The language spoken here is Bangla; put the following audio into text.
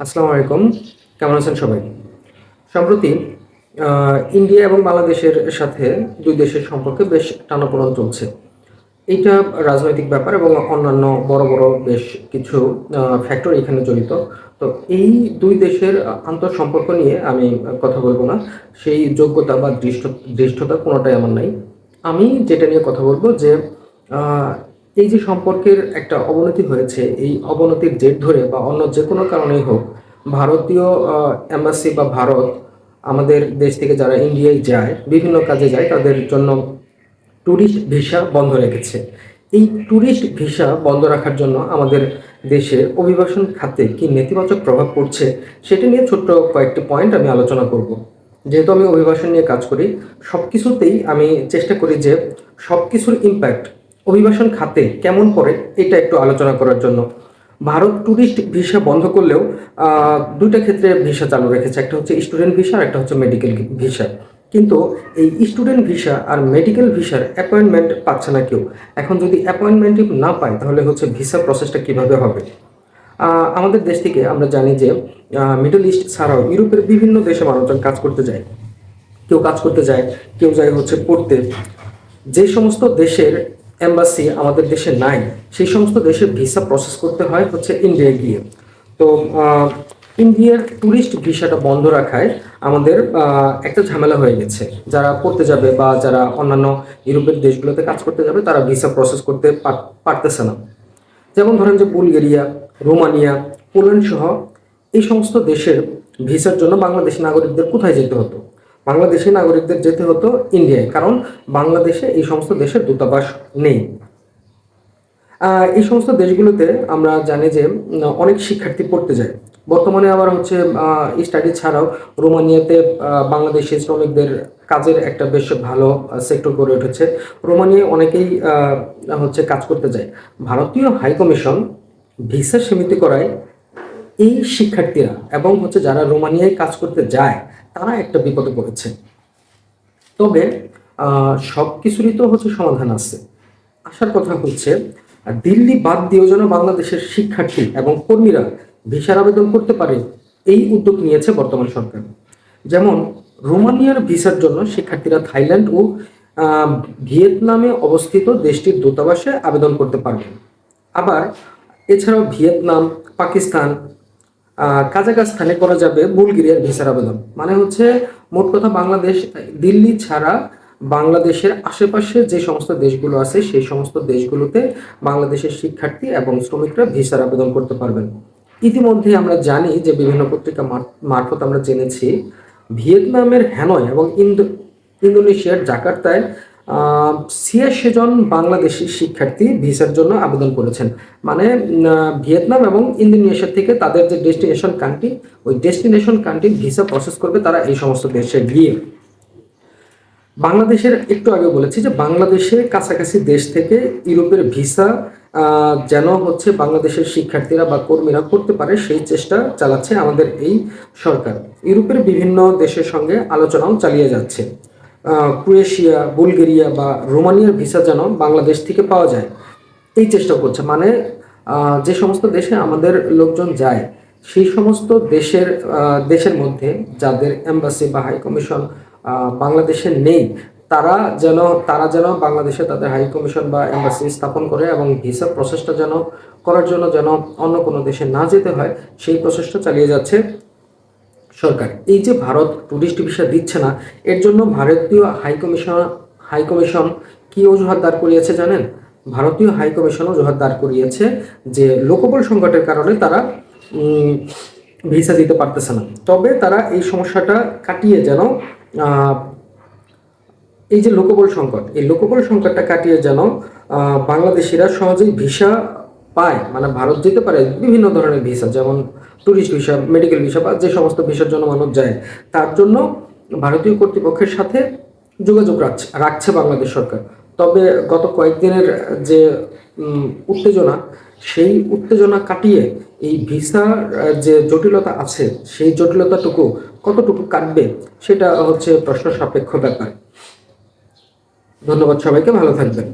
আসসালামু আলাইকুম। কেমন আছেন সবাই? সম্প্রতি ইন্ডিয়া এবং বাংলাদেশের সাথে দুই দেশের সম্পর্কে বেশ টানাপোড়ন চলছে। এইটা রাজনৈতিক ব্যাপার এবং অন্যান্য বড় বড় বেশ কিছু ফ্যাক্টর এখানে জড়িত। তো এই দুই দেশের আন্তঃ সম্পর্ক নিয়ে আমি কথা বলব না। সেই যোগ্যতা বা দৃষ্ট দৃষ্টতা কোনোটাই আমার নাই। আমি যেটা নিয়ে কথা বলব যে এই যে সম্পর্কের একটা অবনতি হয়েছে, এই অবনতির জের ধরে বা অন্য যে কোনো কারণেই হোক, ভারতীয় এম্বাসি বা ভারত আমাদের দেশ থেকে যারা ইন্ডিয়ায় যায়, বিভিন্ন কাজে যায়, তাদের জন্য ট্যুরিস্ট ভিসা বন্ধ রেখেছে। এই ট্যুরিস্ট ভিসা বন্ধ রাখার জন্য আমাদের দেশে অভিবাসন খাতে কি নেতিবাচক প্রভাব পড়ছে, সেটা নিয়ে ছোট্ট কয়েকটি পয়েন্ট আমি আলোচনা করব। যেহেতু আমি অভিবাসন নিয়ে কাজ করি সব কিছুতেই আমি চেষ্টা করি যে সব কিছুর ইম্প্যাক্ট অভিবাসন খাতে কেমন পড়ে এটা একটু আলোচনা করার জন্য। ভারত ট্যুরিস্ট ভিসা বন্ধ করলেও দুইটা ক্ষেত্রে ভিসা চালু রেখেছে। একটা হচ্ছে স্টুডেন্ট ভিসা আর একটা হচ্ছে মেডিকেল ভিসা। কিন্তু এই স্টুডেন্ট ভিসা আর মেডিকেল ভিসার অ্যাপয়েন্টমেন্ট পাচ্ছে না কেউ। এখন যদি অ্যাপয়েন্টমেন্ট না পায়, তাহলে হচ্ছে ভিসা প্রসেসটা কীভাবে হবে? আমাদের দেশ থেকে আমরা জানি যে মিডল ইস্ট ছাড়াও ইউরোপের বিভিন্ন দেশে মানুষজন কাজ করতে যায়। কেউ কাজ করতে যায়, কেউ যায় হচ্ছে পড়তে। যে সমস্ত দেশের এম্বাসি আমাদের দেশে নাই। সেই সমস্ত দেশের ভিসা প্রসেস করতে হয় হচ্ছে ইন্ডিয়ায় গিয়ে। তো ইন্ডিয়ার ট্যুরিস্ট ভিসাটা বন্ধ রাখায় আমাদের একটা ঝামেলা হয়ে গেছে। যারা পড়তে যাবে বা যারা অন্যান্য ইউরোপের দেশগুলোতে কাজ করতে যাবে, তারা ভিসা প্রসেস করতে পার- পারতেছে না। যেমন ধরেন যে বুলগেরিয়া, রোমানিয়া, পোল্যান্ড সহ এই সমস্ত দেশের ভিসার জন্য বাংলাদেশি নাগরিকদের কোথায় যেতে হতো? বাংলাদেশি নাগরিকদের যেতে হতো ইন্ডিয়ায় কারণ বাংলাদেশে এই সমস্ত দেশের দূতাবাস নেই। এই সমস্ত দেশগুলোতে আমরা জানি যে অনেক শিক্ষার্থী পড়তে যায়। বর্তমানে আবার হচ্ছে স্টাডি ছাড়াও রোমানিয়াতে বাংলাদেশি শ্রমিকদের কাজের একটা বেশ ভালো সেক্টর গড়ে উঠেছে। রোমানিয়ায় অনেকেই হচ্ছে কাজ করতে যায়। ভারতীয় হাইকমিশন ভিসা সীমিত করায় এই শিক্ষার্থীরা এবং হচ্ছে যারা রোমানিয়ায় কাজ করতে যায় তারা একটা বিপদে পড়েছে। তবে সব কিছুরই তো হচ্ছে সমাধান আছে। আসার কথা হচ্ছে, দিল্লি বাদ দিয়েও যেন বাংলাদেশের শিক্ষার্থী এবং কর্মীরা ভিসার আবেদন করতে পারে, এই উদ্যোগ নিয়েছে বর্তমান সরকার। যেমন, রোমানিয়ার ভিসার জন্য শিক্ষার্থীরা থাইল্যান্ড ও ভিয়েতনামে অবস্থিত দেশটির দূতাবাসে আবেদন করতে পারবেন আবার, এছাড়াও ভিয়েতনাম, পাকিস্তান কাজাকস্তানে করা যাবে বুলগেরিয়ার ভিসার আবেদন। মানে হচ্ছে, মোট কথা বাংলাদেশ, দিল্লি ছাড়া বাংলাদেশের আশেপাশে যে সমস্ত দেশগুলো আছে, সেই সমস্ত দেশগুলোতে বাংলাদেশের শিক্ষার্থী এবং শ্রমিকরা ভিসার আবেদন করতে পারবেন। ইতিমধ্যে আমরা জানি যে বিভিন্ন পত্রিকা মারফত আমরা জেনেছি, ভিয়েতনামের হ্যানয় এবং ইন্দো, ইন্দোনেশিয়ার জাকার্তায় ছিয়াশি জন বাংলাদেশি শিক্ষার্থী ভিসার জন্য আবেদন করেছেন। মানে ভিয়েতনাম এবং ইন্দোনেশিয়া থেকে তাদের যে ডেস্টিনেশন কান্ট্রি, ওই ডেস্টিনেশন কান্ট্রির ভিসা প্রসেস করবে তারা এই সমস্ত দেশে গিয়ে। বাংলাদেশের একটু আগে বলেছি যে বাংলাদেশের কাছাকাছি দেশ থেকে ইউরোপের ভিসা যেন হচ্ছে বাংলাদেশের শিক্ষার্থীরা বা কর্মীরা করতে পারে, সেই চেষ্টা চালাচ্ছে আমাদের এই সরকার। ইউরোপের বিভিন্ন দেশের সঙ্গে আলোচনাও চালিয়ে যাচ্ছে। ক্রোয়েশিয়া, বুলগেরিয়া বা রোমানিয়ার ভিসা যেন বাংলাদেশ থেকে পাওয়া যায়, এই চেষ্টা করছে। মানে যে সমস্ত দেশে আমাদের লোকজন যায়, সেই সমস্ত দেশের দেশের মধ্যে যাদের এম্বাসি বা হাই কমিশন বাংলাদেশে নেই, তারা যেন তারা যেন বাংলাদেশে তাদের হাই কমিশন বা এম্বাসি স্থাপন করে এবং ভিসা প্রসেসটা যেন করার জন্য যেন অন্য কোনো দেশে না যেতে হয়, সেই প্রসেসটা চালিয়ে যাচ্ছে। সরকার। এই যে ভারত টুরিস্ট ভিসা দিচ্ছে না, এর জন্য ভারতীয় হাই কমিশন হাই কমিশন কি অজুহাত দাঁড় করিয়েছে জানেন? ভারতীয় হাই কমিশন অজুহাত দাঁড় করিয়েছে যে লোকবল সংকটের কারণে তারা ভিসা দিতে পারতেছে না। তবে তারা এই সমস্যাটা কাটিয়ে যেন এই যে লোকবল সংকট, এই লোকবল সংকটটা কাটিয়ে যেন বাংলাদেশিরা সহজেই ভিসা পায় মানে ভারত যেতে পারে বিভিন্ন ধরনের ভিসা যেমন ট্যুরিস্ট ভিসা মেডিকেল ভিসা বা যে সমস্ত ভিসার জন্য মানুষ যায়, তার জন্য ভারতীয় কর্তৃপক্ষের সাথে যোগাযোগ রাখছে রাখছে বাংলাদেশ সরকার। তবে গত কয়েকদিনের যে উত্তেজনা, সেই উত্তেজনা কাটিয়ে এই ভিসার যে জটিলতা আছে, সেই জটিলতাটুকু কতটুকু কাটবে, সেটা হচ্ছে প্রশ্ন সাপেক্ষ ব্যাপার। ধন্যবাদ সবাইকে, ভালো থাকবেন।